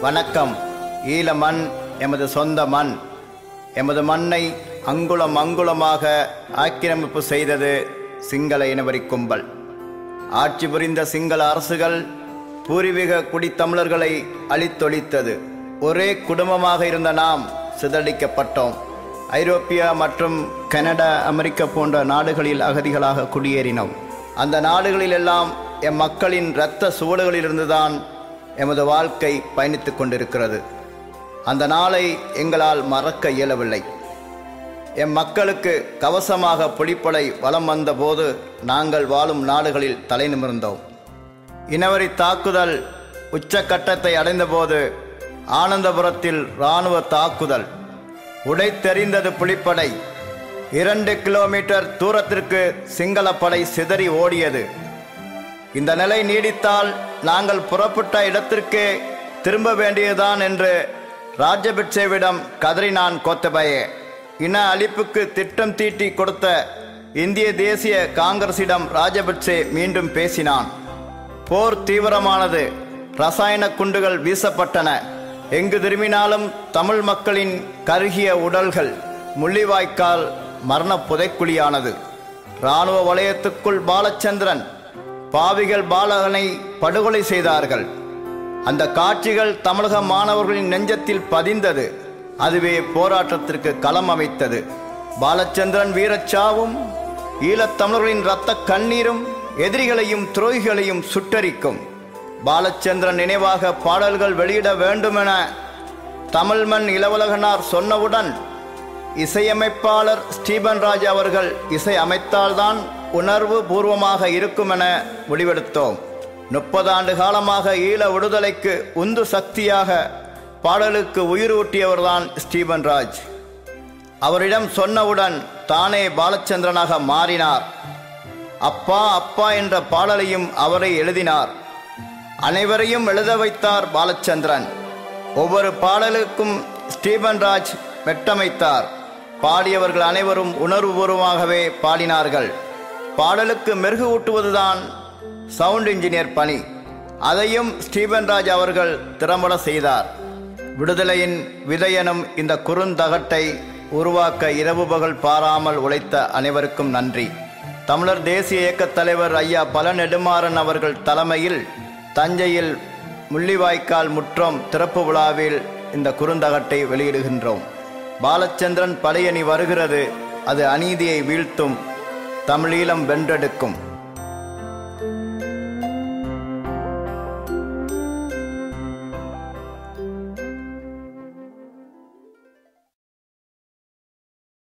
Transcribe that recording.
வணக்கம். ஈழ மண் எமது சொந்த மண். எமது மண்ணை அங்குளம் அங்குலமாக ஆக்கிரமிப்பு செய்தது சிங்கள இனவரி கும்பல். ஆட்சி புரிந்த சிங்கள அரசுகள் பூர்வீக குடித்தமிழர்களை அழித்தொழித்தது. ஒரே குடும்பமாக இருந்த நாம் சிதறடிக்கப்பட்டோம். ஐரோப்பியா மற்றும் கனடா அமெரிக்கா போன்ற நாடுகளில் அகதிகளாக குடியேறினோம். அந்த நாடுகளிலெல்லாம் எம் மக்களின் இரத்த சுவடுகளிலிருந்துதான் எமது வாழ்க்கை பயணித்துக் கொண்டிருக்கிறது. அந்த நாளை எங்களால் மறக்க இயலவில்லை. எம் மக்களுக்கு கவசமாக புலிப்படை வலம் வந்தபோது நாங்கள் வாழும் நாடுகளில் தலை நிமிர்ந்தோம். இனவரி தாக்குதல் உச்சக்கட்டத்தை அடைந்தபோது ஆனந்தபுரத்தில் இராணுவ தாக்குதல் உடைத்தெறிந்தது புலிப்படை இரண்டு கிலோமீட்டர் தூரத்திற்கு சிங்களப்படை சிதறி ஓடியது. இந்த நிலை நீடித்தால் நாங்கள் புறப்பட்ட இடத்திற்கே திரும்ப வேண்டியதுதான் என்று ராஜபக்சேவிடம் கதறினான் கோத்தபயே. இன அழிப்புக்கு திட்டம் தீட்டி கொடுத்த இந்திய தேசிய காங்கிரசிடம் ராஜபக்சே மீண்டும் பேசினான். போர் தீவிரமானது ரசாயன குண்டுகள் வீசப்பட்டன. எங்கு திரும்பினாலும் தமிழ் மக்களின் கருகிய உடல்கள் முள்ளிவாய்க்கால் மரண புதைக்குழியானது. இராணுவ வலயத்துக்குள் பாலச்சந்திரன் பாவிகள் பாலகனை படுகொலை செய்தார்கள். அந்த காட்சிகள் தமிழக மாணவர்களின் நெஞ்சத்தில் பதிந்தது. அதுவே போராட்டத்திற்கு களம் அமைத்தது. பாலச்சந்திரன் வீரச்சாவும் ஈழத்தமிழர்களின் இரத்த கண்ணீரும் எதிரிகளையும் துரோகிகளையும் சுட்டரிக்கும். பாலச்சந்திரன் நினைவாக பாடல்கள் வெளியிட வேண்டுமென தமிழ்மண் இளவலகனார் சொன்னவுடன் இசையமைப்பாளர் ஸ்டீபன் ராஜ் அவர்கள் இசை அமைத்தால்தான் உணர்வு பூர்வமாக இருக்கும் என முடிவெடுத்தோம். முப்பது ஆண்டு காலமாக ஈழ விடுதலைக்கு உந்து சக்தியாக பாடலுக்கு உயிர் ஊட்டியவர்தான் ஸ்டீபன் ராஜ். அவரிடம் சொன்னவுடன் தானே பாலச்சந்திரனாக மாறினார். அப்பா அப்பா என்ற பாடலையும் அவரை எழுதினார். அனைவரையும் எழுத வைத்தார் பாலச்சந்திரன். ஒவ்வொரு பாடலுக்கும் ஸ்டீபன் ராஜ் வெட்டமைத்தார் பாடியவர்கள் அனைவரும் உணர்வுபூர்வமாகவே பாடினார்கள். பாடலுக்கு மெருகு ஊட்டுவதுதான் சவுண்ட் இன்ஜினியர் பணி. அதையும் ஸ்டீபன் ராஜ் அவர்கள் திறம்பட செய்தார். விடுதலையின் விதையனும் இந்த குறுந்தகட்டை உருவாக்க இரவு பகல் பாராமல் உழைத்த அனைவருக்கும் நன்றி. தமிழர் தேசிய இயக்கத் தலைவர் ஐயா பல நெடுமாறன் அவர்கள் தலைமையில் தஞ்சையில் முள்ளிவாய்க்கால் முற்றம் திறப்பு விழாவில் இந்த குறுந்தகட்டை வெளியிடுகின்றோம். பாலச்சந்திரன் படையணி வருகிறது. அது அநீதியை வீழ்த்தும் தமிழீழம் வென்றெடுக்கும்.